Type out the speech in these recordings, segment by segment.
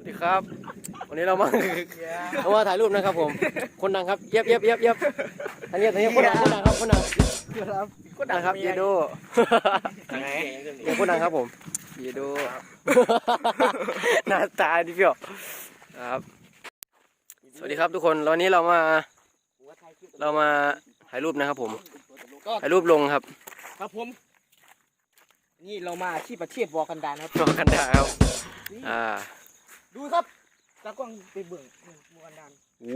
สวัสดีครับ วันนี้เรามาเรามาถ่ายรูปนะครับผม คนดังครับ เย็บเย็บเย็บเย็บอันนี้อันนี้คนดังคนดังครับคนดังคนดังครับเยโดไหนเยคนดังครับผมเยโดหน้าตาดิเพียวครับ สวัสดีครับทุกคนแล้ววันนี้เรามา เรามาถ่ายรูปนะครับผมถ่ายรูปลงครับ ครับผมนี่เรามาอาชีพอาชีพวอกันดานครับรอกันดาครับอ่า ดูครับตากล้องไปเบิ่งวอกันดาน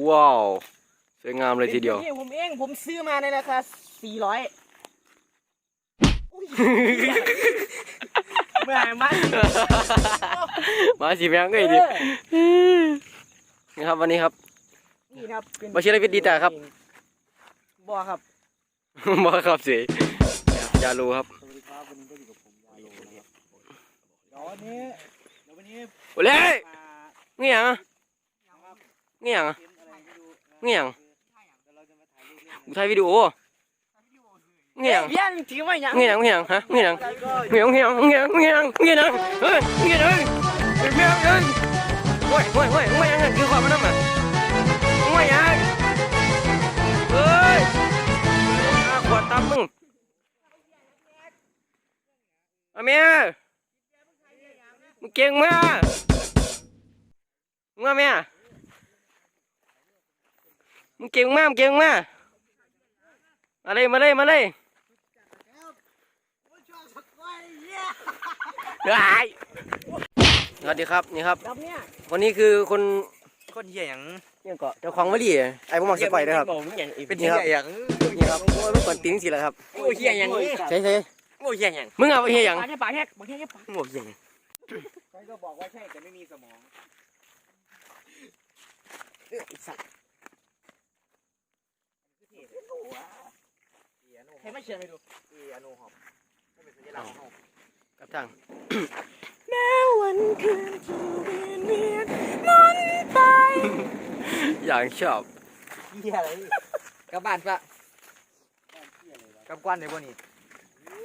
ว้าวสวยงามเลยทีเดียวนี่ผมเองผมซื้อมาในราคา400เมื่อไหร่มามาสิแมงก็อีกดินะครับวันนี้ครับ นี่ครับเป็นวชิรวิทย์ดีแต่ครับ บอครับมาครับสิยาลูครับสวัสดีครับวันนี้ก็อยู่กับผมยาโลนะครับเดี๋ยววันนี้เดี๋ยววันนี้โอ้เล่ มา เงี้ยงอะครับเงี้ยงอะเป็นอะไรไม่รู้นะเงี้ยงเดี๋ยวเราจะมาถ่ายรูปเล่นกูถ่ายวิดีโอเงี้ยงเพี้ยนถือไว้ยังเงี้ยงเงี้ยงฮะเงี้ยงแล้วก็เงี้ยงเงี้ยงเงี้ยงเงี้ยงเงี้ยงเฮ้ยเงี้ยงเฮ้ยเงี้ยงเฮ้ยโอ้ยโอ้ยโอ้ยโอ้ยยังไงคือความมันนั่นอะโอ้ยยังเฮ้ยอาขวดตามมึงอาเมียมึงเก่งมาก มึงมาเมียมึงเก่งมากมึงเก่งมากมาเลยมาเลยมาเลยไอ้สวัสดีครับนี่ครับดับเนี่ยวันนี้คือคนคนเหี้ยหยังเนี่ยเกาะเจ้าของวลีไอ้พวกมักสไปนะครับเป็นนี่ครับหยังนี่ครับโอ้ยมันกวนติ้งสิแล้วครับโอ้เหี้ยหยังใช่ใช่โอ้เหี้ยหยังมึงเอาไปเฮียหยังปากแค่ปากแค่ปากแค่ปากโง่เฮียหยังใครก็บอกว่าใช่แต่ไม่มีสมอง ไอ้สัตว์เห็นไหมเชียร์ไปดูเอียโนหอมไม่เป็นสัญลักษณ์ของกับทางวันคืนที่เวียนเวียนนอนไป อย่างชอบเหี้ยอะไรกลับบ้านปะกลับกวนในบ่นี่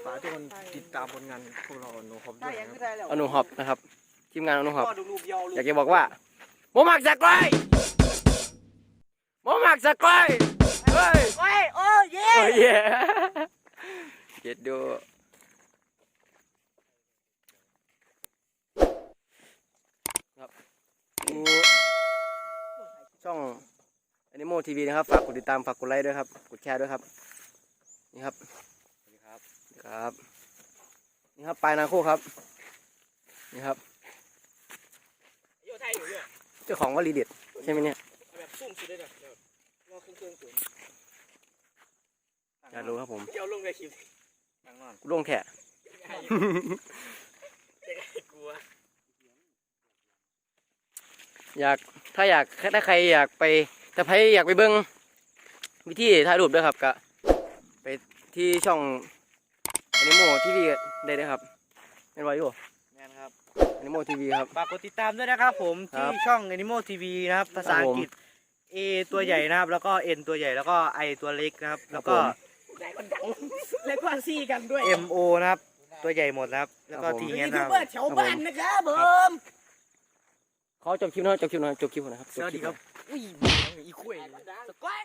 ฝากทุกคนติดตามผลงานพวกเราโนคอมด้วยนะครับอนุหอบนะครับทีมงานอนุหอบก็ดูรูปเดียวอยากจะบอกว่าโมมักสักไกล โมมักสักไกลเฮ้ยโอ้ยโอ้เย่โอ้ยเย่เจ็ดดูครับดูช่อง Animal TV นะครับ ฝากกดติดตามฝากกดไลค์ด้วยครับ กดแชร์ด้วยครับ นี่ครับสวัสดีครับครับนี่ครับปลายนาโคครับ นี่ครับโยไทยอยู่เนี่ยเจ้าของวลีเด็ดใช่ไหมเนี่ย แบบซุ่มสุดเลยนะแบบรอ เครื่องเครื่องสูงอยากรู้ครับผมเดี๋ยวลงในคลิปนั่งนอนกูลงแขะกลัวอยากถ้าอยากถ้าใครอยากไปถ้าใครอยากไปเบิ้งวิธีถ่ายรูปด้วยครับก็ไปที่ช่อง Animal TV ได้เลยครับเป็นไรอยู่แมนครับ Animal TV ครับ ฝากกดติดตามด้วยนะครับผม ครัที่บช่อง Animal TV นะครับ ภาษาอังกฤษ A ตัวใหญ่นะครับ แล้วก็ N ตัวใหญ่แล้วก็ I ตัวเล็กนะครับ แล้วก็ไหนคนดังแล้วก็ซี่กันด้วย M O นะครับ ตัวใหญ่หมดนะครับ แล้วก็ครับผมทียูเงี้ยทูนะบคเบอรับร์แถวบ้านนะครับผมขอจบคลิปหนะจบคลิปหนะจบคลิปหนะครับจสวัสดีครับ อุ้ยอีกคุย สก้อย